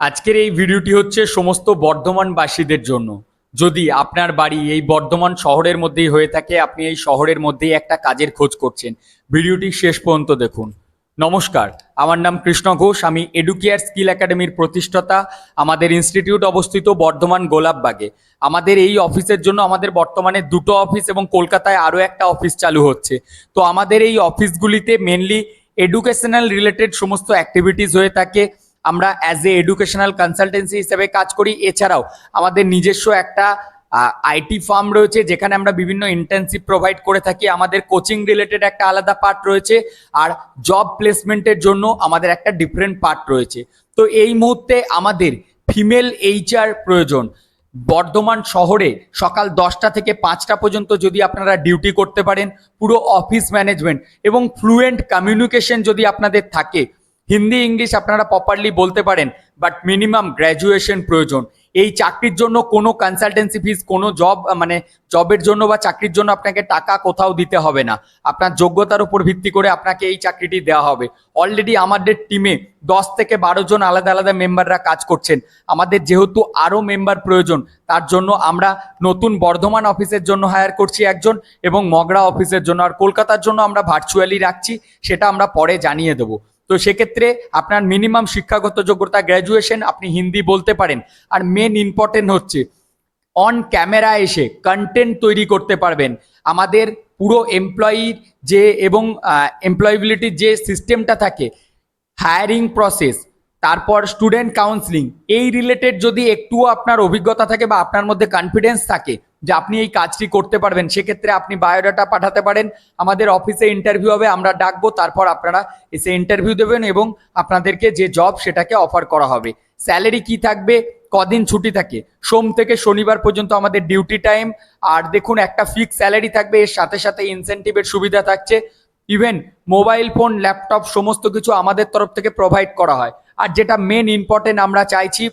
আজকের এই ভিডিওটি হচ্ছে সমস্ত বর্ধমানবাসীদের জন্য। যদি আপনার বাড়ি এই বর্ধমান শহরের মধ্যেই হয়ে থাকে, আপনি এই শহরের মধ্যেই একটা কাজের খোঁজ করছেন। ভিডিওটি শেষ পর্যন্ত দেখুন। নমস্কার, আমার নাম কৃষ্ণ ঘোষ, আমি এডুকেয়ার স্কিল একাডেমির প্রতিষ্ঠাতা। আমাদের ইনস্টিটিউট অবস্থিত বর্ধমান গোলাপবাগে। আমাদের এই অফিসের জন্য আমাদের বর্তমানে দুটো অফিস এবং কলকাতায় আরও একটা অফিস চালু হচ্ছে। তো আমাদের এই অফিসগুলিতে মেনলি এডুকেশনাল রিলেটেড সমস্ত অ্যাক্টিভিটিস হয়ে থাকে। আমরা অ্যাজ এ এডুকেশনাল কনসালটেন্সি হিসেবে কাজ করি। এছাড়াও আমাদের নিজস্ব একটা আইটি ফার্ম রয়েছে, যেখানে আমরা বিভিন্ন ইন্টার্নশিপ প্রোভাইড করে থাকি। আমাদের কোচিং রিলেটেড একটা আলাদা পার্ট রয়েছে, আর জব প্লেসমেন্টের জন্য আমাদের একটা ডিফারেন্ট পার্ট রয়েছে। তো এই মুহূর্তে আমাদের ফিমেল এইচআর প্রয়োজন। বর্ধমান শহরে সকাল দশটা থেকে পাঁচটা পর্যন্ত যদি আপনারা ডিউটি করতে পারেন, পুরো অফিস ম্যানেজমেন্ট এবং ফ্লুয়েন্ট কমিউনিকেশন যদি আপনাদের থাকে হিন্দি, ইংলিশ আপনারা প্রপারলি বলতে পারেন বাট মিনিমাম গ্র্যাজুয়েশন প্রয়োজন। এই চাকরির জন্য কোনো কনসালটেন্সি ফিস কোনো জব মানে জবের জন্য বা চাকরির জন্য আপনাকে টাকা কোথাও দিতে হবে না। আপনার যোগ্যতার উপর ভিত্তি করে আপনাকে এই চাকরিটি দেওয়া হবে। অলরেডি আমাদের টিমে দশ থেকে বারো জন আলাদা আলাদা মেম্বাররা কাজ করছেন। আমাদের যেহেতু আরও মেম্বার প্রয়োজন, তার জন্য আমরা নতুন বর্ধমান অফিসের জন্য হায়ার করছি একজন এবং মগরা অফিসের জন্য। আর কলকাতার জন্য আমরা ভার্চুয়ালি রাখছি, সেটা আমরা পরে জানিয়ে দেবো। তো সেক্ষেত্রে আপনার মিনিমাম শিক্ষাগত যোগ্যতা গ্র্যাজুয়েশন আপনি হিন্দি বলতে পারেন। আর মেন ইম্পর্টেন্ট হচ্ছে অন ক্যামেরা এসে কন্টেন্ট তৈরি করতে পারবেন। আমাদের পুরো এমপ্লয়ির যে এবং এমপ্লয়েবিলিটির যে সিস্টেমটা থাকে হায়ারিং প্রসেস তারপর স্টুডেন্ট কাউন্সিলিং এই রিলেটেড যদি একটুও আপনার অভিজ্ঞতা থাকে বা আপনার মধ্যে কনফিডেন্স থাকে যে আপনি এই কাজটি করতে পারবেন। সেক্ষেত্রে আপনি বায়োডাটা পাঠাতে পারেন। আমাদের অফিসে ইন্টারভিউ হবে, আমরা ডাকবো, তারপর আপনারা এসে ইন্টারভিউ দেবেন এবং আপনাদেরকে যে জব সেটাকে অফার করা হবে। স্যালারি কি থাকবে? কদিন ছুটি থাকে? সোম থেকে শনিবার পর্যন্ত আমাদের ডিউটি টাইম আর দেখুন, একটা ফিক্স স্যালারি থাকবে, এর সাথে সাথে ইনসেন্টিভের সুবিধা থাকছে। ইভেন মোবাইল ফোন ল্যাপটপ সমস্ত কিছু আমাদের তরফ থেকে প্রোভাইড করা হয়। আর যেটা মেন ইম্পর্টেন্ট আমরা চাইছি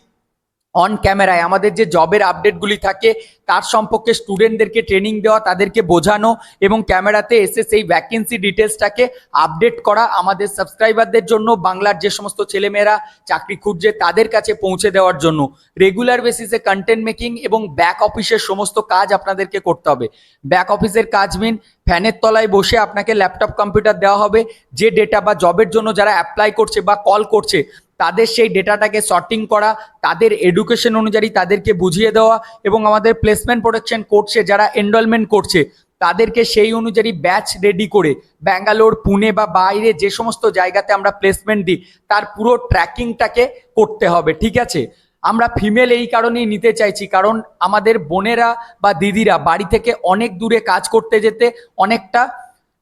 অন ক্যামেরায় আমাদের যে জবের আপডেটগুলি থাকে, তার সম্পর্কে স্টুডেন্টদেরকে ট্রেনিং দেওয়া, তাদেরকে বোঝানো এবং ক্যামেরাতে এসে সেই ভ্যাকেন্সি ডিটেলসটাকে আপডেট করা আমাদের সাবস্ক্রাইবারদের জন্য, বাংলার যে সমস্ত ছেলেমেয়েরা চাকরি খুঁজছে তাদের কাছে পৌঁছে দেওয়ার জন্য। রেগুলার বেসিসে কন্টেন্ট মেকিং এবং ব্যাক অফিসের সমস্ত কাজ আপনাদেরকে করতে হবে। ব্যাক অফিসের কাজ মিন ফ্যানের তলায় বসে আপনাকে ল্যাপটপ কম্পিউটার দেওয়া হবে। যে ডেটা বা জবের জন্য যারা অ্যাপ্লাই করছে বা কল করছে তাদের সেই ডেটাটাকে সর্টিং করা, তাদের এডুকেশন অনুযায়ী তাদেরকে বুঝিয়ে দেওয়া এবং আমাদের প্লেসমেন্ট প্রোটেকশন করছে, যারা এনরোলমেন্ট করছে, তাদেরকে সেই অনুযায়ী ব্যাচ রেডি করে ব্যাঙ্গালোর, পুনে বা বাইরে যে সমস্ত জায়গাতে আমরা প্লেসমেন্ট দিই, তার পুরো ট্র্যাকিংটাকে করতে হবে, ঠিক আছে? আমরা ফিমেল এই কারণেই নিতে চাইছি, কারণ আমাদের বোনেরা বা দিদিরা বাড়ি থেকে অনেক দূরে কাজ করতে যেতে অনেকটা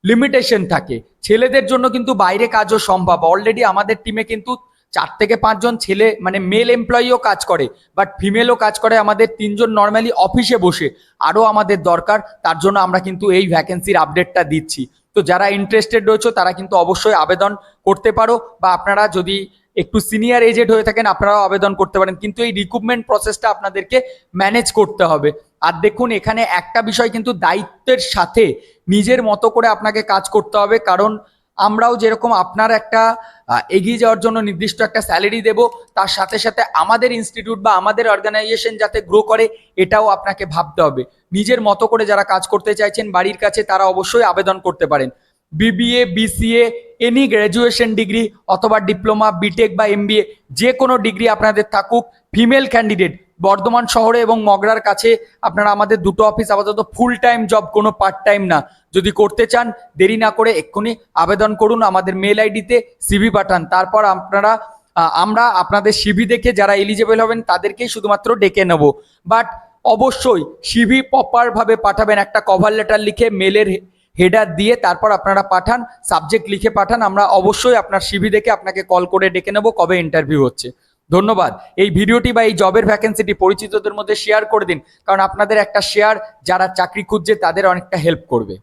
লিমিটেশন থাকে। ছেলেদের জন্য কিন্তু বাইরে কাজও সম্ভব অলরেডি আমাদের টিমে কিন্তু চার থেকে পাঁচজন ছেলে মানে মেল এমপ্লয়িও কাজ করে বাট ফিমেলও কাজ করে, আমাদের তিনজন নর্মালি অফিসে বসে, আরও আমাদের দরকার, তার জন্য আমরা কিন্তু এই ভ্যাকেন্সির আপডেটটা দিচ্ছি। তো যারা ইন্টারেস্টেড রয়েছে, তারা কিন্তু অবশ্যই আবেদন করতে পারো, বা আপনারা যদি একটু সিনিয়র এজেড হয়ে থাকেন, আপনারাও আবেদন করতে পারেন। কিন্তু এই রিক্রুটমেন্ট প্রসেসটা আপনাদেরকে ম্যানেজ করতে হবে। আর দেখুন, এখানে একটা বিষয় কিন্তু দায়িত্বের সাথে নিজের মতো করে আপনাকে কাজ করতে হবে, কারণ আমরাও যেরকম আপনার একটা এগিয়ে যাওয়ার জন্য নির্দিষ্ট একটা স্যালারি দেব, তার সাথে সাথে আমাদের ইনস্টিটিউট বা আমাদের অর্গানাইজেশন যাতে গ্রো করে, এটাও আপনাকে ভাবতে হবে। নিজের মতো করে যারা কাজ করতে চাইছেন, বাড়ির কাছে তারা অবশ্যই আবেদন করতে পারেন। BBA BCA any graduation degree অথবা ডিপ্লোমা বিটেক বা এমবিএ যে কোনো ডিগ্রি আপনাদের থাকুক ফিমেল ক্যান্ডিডেট বর্ধমান শহরে এবং মগরার কাছে আপনারা আমাদের দুটো অফিস আপাতত ফুল টাইম জব কোনো পার্ট টাইম না। যদি করতে চান, দেরি না করে এক্ষুনি আবেদন করুন, আমাদের মেল আইডিতে সিভি পাঠান। তারপর আপনারা আমরা আপনাদের সিভি দেখে যারা এলিজেবল হবেন, তাদেরকেই শুধুমাত্র ডেকে নেব। বাট অবশ্যই সিভি প্রপারভাবে পাঠাবেন, একটা কভার লেটার লিখে মেলের হেডার দিয়ে তারপর আপনারা পাঠান সাবজেক্ট লিখে পাঠান, আমরা অবশ্যই আপনার সিভি দেখে আপনাকে কল করে ডেকে নেব কবে ইন্টারভিউ হচ্ছে। ধন্যবাদ। এই ভিডিওটি বা এই জবের ভ্যাকেন্সিটি পরিচিতদের মধ্যে শেয়ার করে দিন, কারণ আপনাদের একটা শেয়ার যারা চাকরি খুঁজছে, তাদের অনেকটা হেল্প করবে।